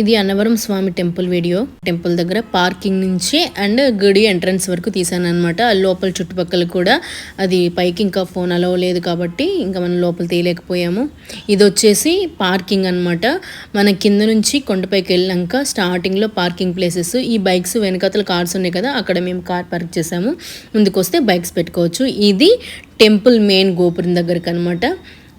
ఇది అన్నవరం స్వామి temple video. Temple దగ్గర పార్కింగ్ నుంచి అండ్ గుడి ఎంట్రన్స్ వరకు తీసాను అనమాట లోపల చుట్టుపక్కల కూడా అది పైకి ఇంకా ఫోన్ అలవ లేదు కాబట్టి ఇంకా మనం లోపల తీయలేకపోయాము ఇది వచ్చేసి పార్కింగ్ అన్నమాట. మన కింద నుంచి కొండపైకి వెళ్ళాక స్టార్టింగ్లో పార్కింగ్ ప్లేసెస్ ఈ బైక్స్ వెనకాతల కార్స్ ఉన్నాయి కదా అక్కడ మేము కార్ పార్క్ చేసాము ముందుకు వస్తే బైక్స్ పెట్టుకోవచ్చు. ఇది టెంపుల్ మెయిన్ గోపురం దగ్గరకు అనమాట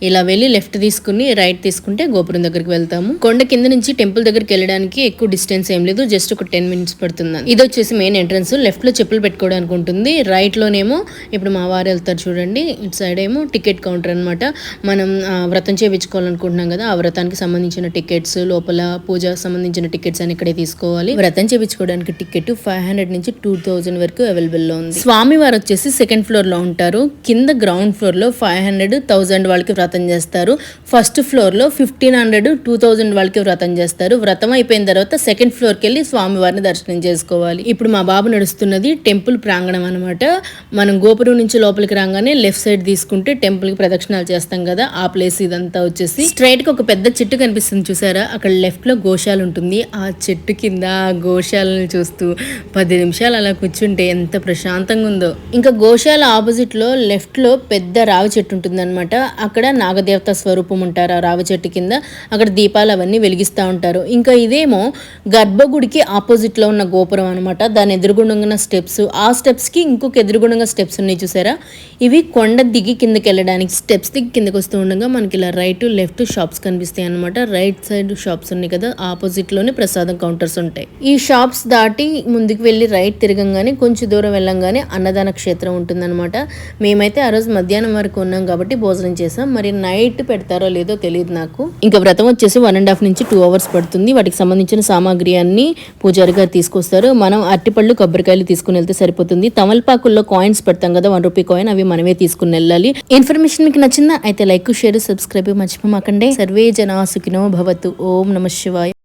ఇలా వెళ్ళి లెఫ్ట్ తీసుకుని రైట్ తీసుకుంటే గోపురం దగ్గరికి వెళ్తాము. కొండ కింద నుంచి టెంపుల్ దగ్గరికి వెళ్ళడానికి ఎక్కువ డిస్టెన్స్ ఏం లేదు జస్ట్ ఒక టెన్ మినిట్స్ పడుతుంది. ఇది వచ్చేసి మెయిన్ ఎంట్రన్స్ లెఫ్ట్లో చెప్పులు పెట్టుకోవడానికి ఉంటుంది. రైట్ లోనేమో ఇప్పుడు మా వారు వెళ్తారు చూడండి. ఇటు సైడ్ ఏమో టికెట్ కౌంటర్ అన్నమాట. మనం వ్రతం చేయించుకోవాలనుకుంటున్నాం కదా ఆ వ్రతానికి సంబంధించిన టికెట్స్ లోపల పూజ సంబంధించిన టికెట్స్ అని ఇక్కడే తీసుకోవాలి. వ్రతం చేయించుకోవడానికి టికెట్ ఫైవ్ హండ్రెడ్ నుంచి టూ థౌజండ్ వరకు అవైలబుల్లో ఉంది. స్వామి వారు వచ్చేసి సెకండ్ ఫ్లోర్లో ఉంటారు. కింద గ్రౌండ్ ఫ్లోర్లో ఫైవ్ హండ్రెడ్ థౌజండ్ వాళ్ళకి వ్రతం చేస్తారు. ఫస్ట్ ఫ్లోర్లో ఫిఫ్టీన్ హండ్రెడ్ టూ థౌజండ్ వాళ్ళకి వ్రతం చేస్తారు. వ్రతం అయిపోయిన తర్వాత సెకండ్ ఫ్లోర్కి వెళ్ళి స్వామి వారిని దర్శనం చేసుకోవాలి. ఇప్పుడు మా బాబు నడుస్తున్నది టెంపుల్ ప్రాంగణం అనమాట మనం గోపురం నుంచి లోపలికి రాగానే లెఫ్ట్ సైడ్ తీసుకుంటే టెంపుల్కి ప్రదక్షిణాలు చేస్తాం కదా ఆ ప్లేస్ ఇదంతా వచ్చేసి. స్ట్రైట్ ఒక పెద్ద చెట్టు కనిపిస్తుంది చూసారా? అక్కడ లెఫ్ట్లో గోశాల ఉంటుంది. ఆ చెట్టు కింద గోశాలను చూస్తూ పది నిమిషాలు అలా కూర్చుంటే ఎంత ప్రశాంతంగా ఉందో. ఇంకా గోశాల ఆపోజిట్లో లెఫ్ట్లో పెద్ద రావి చెట్టు ఉంటుంది అక్కడ నాగదేవత స్వరూపం ఉంటారు ఆ రావి చెట్టు కింద. అక్కడ దీపాలు అవన్నీ వెలిగిస్తూ ఉంటారు. ఇంకా ఇదేమో గర్భగుడికి ఆపోజిట్లో ఉన్న గోపురం అనమాట దాని ఎదురుగుండంగా స్టెప్స్. ఆ స్టెప్స్కి ఇంకొక ఎదురుగుండంగా స్టెప్స్ ఉన్నాయి చూసారా? ఇవి కొండ దిగి కిందకి వెళ్ళడానికి స్టెప్స్ దిగి కిందకి వస్తూ ఉండగా మనకి ఇలా రైట్ లెఫ్ట్ షాప్స్ కనిపిస్తాయి అనమాట రైట్ సైడ్ షాప్స్ ఉన్నాయి కదా ఆపోజిట్లోనే ప్రసాదం కౌంటర్స్ ఉంటాయి. ఈ షాప్స్ దాటి ముందుకు వెళ్ళి రైట్ తిరగంగానే కొంచెం దూరం వెళ్ళంగానే అన్నదాన క్షేత్రం ఉంటుందన్నమాట. మేమైతే ఆ రోజు మధ్యాహ్నం వరకు ఉన్నాం కాబట్టి భోజనం చేసాం. మరి నైట్ పెడతారో లేదో తెలియదు నాకు. ఇంకా వ్రతం వచ్చేసి వన్ అండ్ హాఫ్ నుంచి టూ అవర్స్ పడుతుంది. వాటికి సంబంధించిన సామాగ్రి అన్ని పూజారి గారు తీసుకొస్తారు. మనం అరటిపళ్ళు కొబ్బరికాయలు తీసుకుని వెళ్తే సరిపోతుంది. తమలపాకుల్లో కాయిన్స్ పెడతాం కదా వన్ రూపీ కాయిన్ అవి మనమే తీసుకుని వెళ్ళాలి. ఇన్ఫర్మేషన్ మీకు నచ్చిందా? అయితే లైక్ షేర్ సబ్స్క్రైబ్ మర్చిపోమాకండి. సర్వే జనా సుఖినో భవతు. ఓం నమ శివాయ.